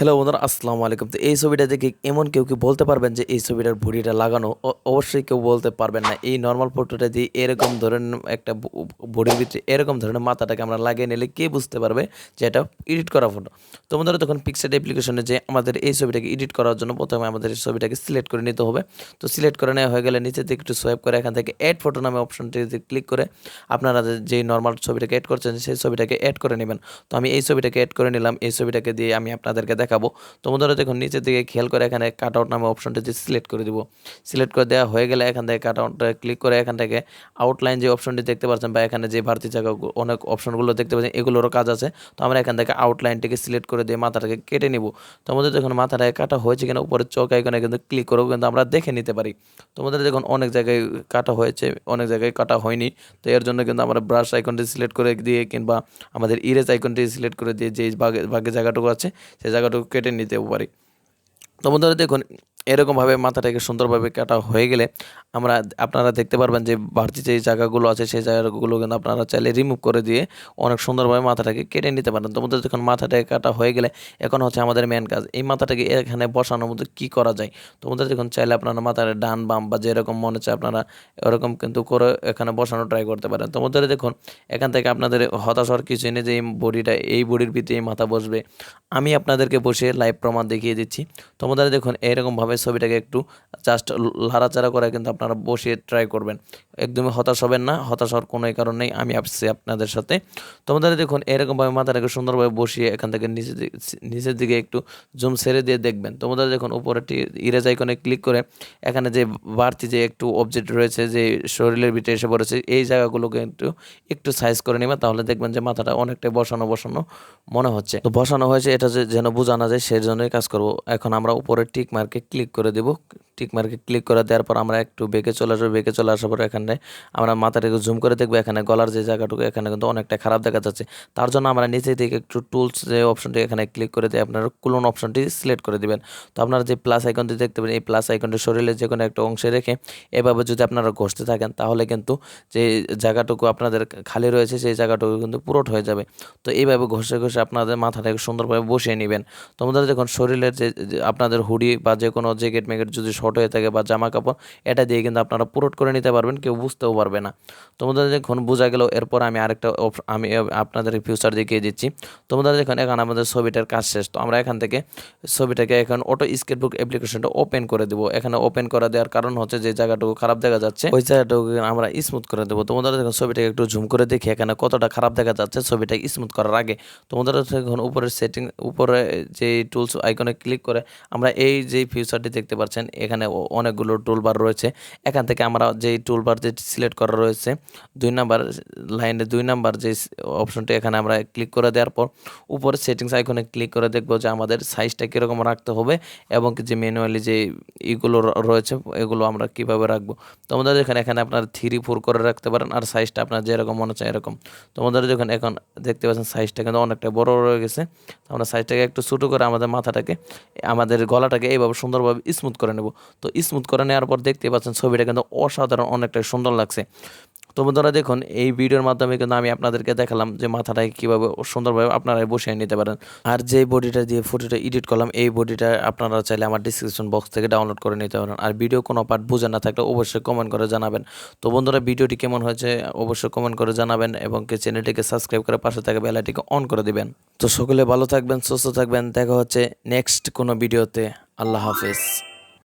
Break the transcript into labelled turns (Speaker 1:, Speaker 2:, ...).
Speaker 1: Hello বন্ধুরা, আসসালামু আলাইকুম। তো এই ছবিটা দেখে এমন কেউ কি বলতে পারবেন যে এই ছবিটার ভুড়িটা লাগানো? অবশ্যই কেউ বলতে পারবেন না। এই নর্মাল ফটোটা দিয়ে এরকম ধরনের একটা ভুড়ির ভিতরে এরকম ধরনের মাথাটাকে আমরা লাগিয়ে নিলে কে বুঝতে পারবে যে এটা এডিট করা ফটো তো বন্ধুরা, তখন পিকচার অ্যাপ্লিকেশনে যে আমাদের এই ছবিটাকে এডিট করার জন্য প্রথমে আমাদের ছবিটাকে সিলেক্ট করে নিতে হবে। তো সিলেক্ট করে নেওয়া হয়ে গেলে নিচে থেকে একটু সোয়াইপ করে এখান থেকে অ্যাড ফটো নামে অপশনটিতে ক্লিক করে আপনারা যে- নর্মাল ছবিটাকে অ্যাড করছেন, সেই ছবিটাকে অ্যাড করে নেবেন। তো আমি এই ছবিটাকে অ্যাড করে নিলাম। এই ছবিটাকে দিয়ে আমি আপনাদেরকে দেখাবো। তো বন্ধুরা দেখুন, নিচের দিকে খেয়াল করে এখানে কাট আউট নামে অপশনটিতে সিলেক্ট করে দিব। সিলেক্ট করে দেওয়া হয়ে গেলে এখান থেকে কাট আউটটা ক্লিক করে এখান থেকে আউটলাইন যে অপশনটি দেখতে পাচ্ছেন বা এখানে যে ভারতী জায়গা অনেক অপশনগুলো দেখতে পাচ্ছেন, এগুলোরও কাজ আছে। তো আমরা এখান থেকে আউটলাইনটিকে সিলেক্ট করে দিয়ে মাথাটাকে কেটে নিব। তো আমাদের যখন মাথাটাকে কাটা হয়েছে কিনা উপরে চোখ আইকনে কিন্তু ক্লিক করেও কিন্তু আমরা দেখে নিতে পারি। তোমাদের দেখুন, অনেক জায়গায় কাটা হয়েছে, অনেক জায়গায় কাটা হয়নি। তো এর জন্য কিন্তু আমরা ব্রাশ আইকনটি সিলেক্ট করে দিয়ে কিংবা আমাদের ইরেজ আইকনটি সিলেক্ট করে দিয়ে যে বাগে বাকি জায়গাটুকু আছে সেই জায়গাটুকু কেটে নিতেও পারি। তো বন্ধুরা দেখুন এরকমভাবে মাথাটাকে সুন্দরভাবে কাটা হয়ে গেলে আমরা আপনারা দেখতে পারবেন যে বাড়তি যে জায়গাগুলো আছে, সেই জায়গাগুলো কিন্তু আপনারা চাইলে রিমুভ করে দিয়ে অনেক সুন্দরভাবে মাথাটাকে কেটে নিতে পারেন। তোমাদের যখন মাথাটাকে কাটা হয়ে গেলে এখন হচ্ছে আমাদের মেন কাজ, এই মাথাটাকে এখানে বসানোর মধ্যে কী করা যায়? তোমাদের যখন চাইলে আপনারা মাথার ডান বাম বা যেরকম মনে হচ্ছে আপনারা এরকম কিন্তু করে এখানে বসানো ট্রাই করতে পারেন। তোমাদের দেখুন, এখান থেকে আপনাদের হতাশ হওয়ার কিছু নেই যে এই বডিটা, এই বডির ভিতরে মাথা বসবে। আমি আপনাদেরকে বসে লাইভ প্রমাণ দেখিয়ে দিচ্ছি। তোমাদের দেখুন এরকমভাবে ছবিটাকে একটু জাস্ট লাড়াচাড়া করে কিন্তু আপনারা বসিয়ে ট্রাই করবেন। একদমই হতাশ হবেন না, হতাশ হওয়ার কোনো কারণ নেই, আমি আসছি আপনাদের সাথে। তোমাদের দেখুন, এরকমভাবে মাথাটাকে সুন্দরভাবে বসিয়ে এখান থেকে দিকে, নিচের দিকে একটু জুম ছেড়ে দিয়ে দেখবেন। তোমাদের দেখুন উপরে ইরেজ আইকনে ক্লিক করে এখানে যে বাড়তি যে একটু অবজেক্ট রয়েছে, যে শরীরের ভিতরে এসে পড়েছে, এই জায়গাগুলোকে একটু একটু সাইজ করে নেবেন তাহলে দেখবেন যে মাথাটা অনেকটাই বসানো বসানো মনে হচ্ছে। তো বসানো হয়েছে, এটা যে যেন বোঝানো যায় সেই জন্যই কাজ করব। এখন আমরা উপরে টিক মার্কে ক্লিক করে দেব। টিক মার্কে ক্লিক করে দেওয়ার পর আমরা একটু বেঁকে চলে আসব, বেঁকে চলে আসার পর এখানে আমরা মাথাটাকে জুম করে দেখব, এখানে গলার যে জায়গাটুকু, এখানে কিন্তু অনেকটা খারাপ দেখা যাচ্ছে। তার জন্য আমরা নিচে থেকে একটু টুলস যে অপশনটি এখানে ক্লিক করে দিয়ে আপনারা কুলন অপশনটি সিলেক্ট করে দিবেন। তো আপনারা যে প্লাস আইকনটি দেখতে পাবেন এই প্লাস আইকনটি শরীরের যে কোনো একটা অংশে রেখে এভাবে যদি আপনারা ঘষতে থাকেন, তাহলে কিন্তু যে জায়গাটুকু আপনাদের খালি রয়েছে, সেই জায়গাটুকু কিন্তু পুরোট হয়ে যাবে। তো এইভাবে ঘষে ঘষে আপনাদের মাথাটাকে সুন্দরভাবে বসিয়ে নেবেন। তোমাদের যখন শরীরের যে আপনাদের হুডি বা যে কোনো জ্যাকেট ম্যাকেট যদি শর্ট হয়ে থাকে বা জামা কাপড়, এটা দিয়ে কিন্তু আপনারা পুরোট করে নিতে পারবেন, কেউ বুঝতেও পারবে না। তোমাদের যখন বোঝা গেল, এরপর আমি আরেকটা আমি আপনাদের ফিউচার দেখিয়ে দিচ্ছি। তোমাদের দেখুন, এখন আমাদের ছবিটার কাজ শেষ। তো আমরা এখান থেকে ছবিটাকে এখন অটো স্কেটবুক অ্যাপ্লিকেশনটা ওপেন করে দেবো। এখানে ওপেন করে দেওয়ার কারণ হচ্ছে যে জায়গাটুকু খারাপ দেখা যাচ্ছে, ওই জায়গাটুকু আমরা স্মুথ করে দেবো। তোমাদের দেখুন, ছবিটাকে একটু ঝুম করে দেখি, এখানে কতটা খারাপ দেখা যাচ্ছে ছবিটা স্মুথ করার আগে। তোমাদের এখন উপরের সেটিং উপরে যে টুলস আইকনে ক্লিক করে আমরা এই যে ফিউচারটি দেখতে পাচ্ছেন, এখানে অনেকগুলো টুলবার রয়েছে। এখান থেকে আমরা যেই টুলবার যে সিলেক্ট করা রয়েছে, দুই নাম্বার লাইনে দুই নাম্বার যে অপশনটি এখানে আমরা ক্লিক করে দেওয়ার পর, উপরে সেটিংস আইকনে ক্লিক করে দেখব যে আমাদের সাইজটা কীরকম রাখতে হবে এবং যে ম্যানুয়ালি যে ইগুলো রয়েছে, এগুলো আমরা কীভাবে রাখব। তোমাদের এখানে এখানে আপনার থ্রি ফোর করে রাখতে পারেন আর সাইজটা আপনার যেরকম মনে চায় এরকম। তোমাদের যখন এখন দেখতে পাচ্ছেন সাইজটা কিন্তু অনেকটা বড় রয়ে গেছে আমরা সাইজটাকে একটু ছোটো করে আমাদের মাথাটাকে, আমাদের গলাটাকে এইভাবে সুন্দরভাবে স্মুথ করে নেব। তো স্মুথ করে নেওয়ার পর দেখতে পাচ্ছেন ছবিটা কিন্তু অসাধারণ, অনেকটাই সুন্দর লাগছে। তো বন্ধুরা দেখুন, এই ভিডিওর মাধ্যমে কিন্তু আমি আপনাদেরকে দেখালাম যে মাথাটাকে কীভাবে সুন্দরভাবে আপনারা বসিয়ে নিতে পারেন। আর যে বডিটা দিয়ে ফটোটা এডিট করলাম, এই বডিটা আপনারা চাইলে আমার ডিসক্রিপশন বক্স থেকে ডাউনলোড করে নিতে পারেন। আর ভিডিও কোনো পার্ট বুঝে না থাকলে অবশ্যই কমেন্ট করে জানাবেন। তো বন্ধুরা ভিডিওটি কেমন হয়েছে অবশ্যই কমেন্ট করে জানাবেন এবং চ্যানেলটিকে সাবস্ক্রাইব করে পাশে থাকা বেলাটিকে অন করে দিবেন। তো সকলে ভালো থাকবেন, সুস্থ থাকবেন, দেখা হচ্ছে নেক্সট কোনো ভিডিওতে। আল্লাহ হাফেজ।